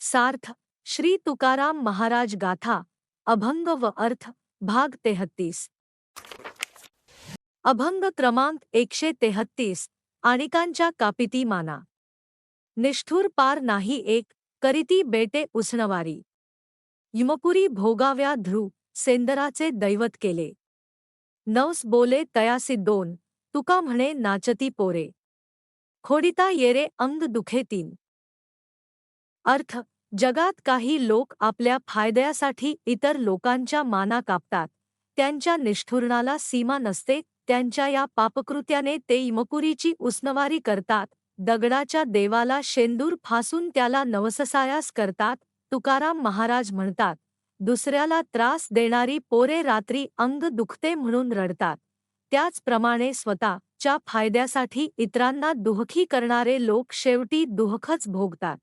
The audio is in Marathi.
सार्थ श्री तुकाराम महाराज गाथा अभंग व अर्थ भाग तेहत्तीस. अभंग क्रमांक एकशे तेहत्तीस आणिकांच्या कापिती माना निष्ठुर पार नाही एक करीती बेटे उसणवारी. यमपुरी भोगाव्या ध्रुव सेंदराचे दैवत केले. नवस बोले तयासी दोन तुका म्हणे नाचती पोरे. खोडिता येरे अंग दुखे तीन. अर्थ जगात काही लोक आपल्या फायद्यासाठी इतर लोकांच्या माना कापतात. त्यांच्या निष्ठुरणाला सीमा नसते त्यांच्या या पापकृत्याने ते इमकुरीची उसनवारी करतात दगडाच्या देवाला शेंदूर फासून त्याला नवससायास करतात तुकाराम महाराज म्हणतात दुसऱ्याला त्रास देणारी पोरे रात्री अंग दुखते म्हणून रडतात. त्याचप्रमाणे स्वतःच्या फायद्यासाठी इतरांना दुःखी करणारे लोक शेवटी दुःखच भोगतात.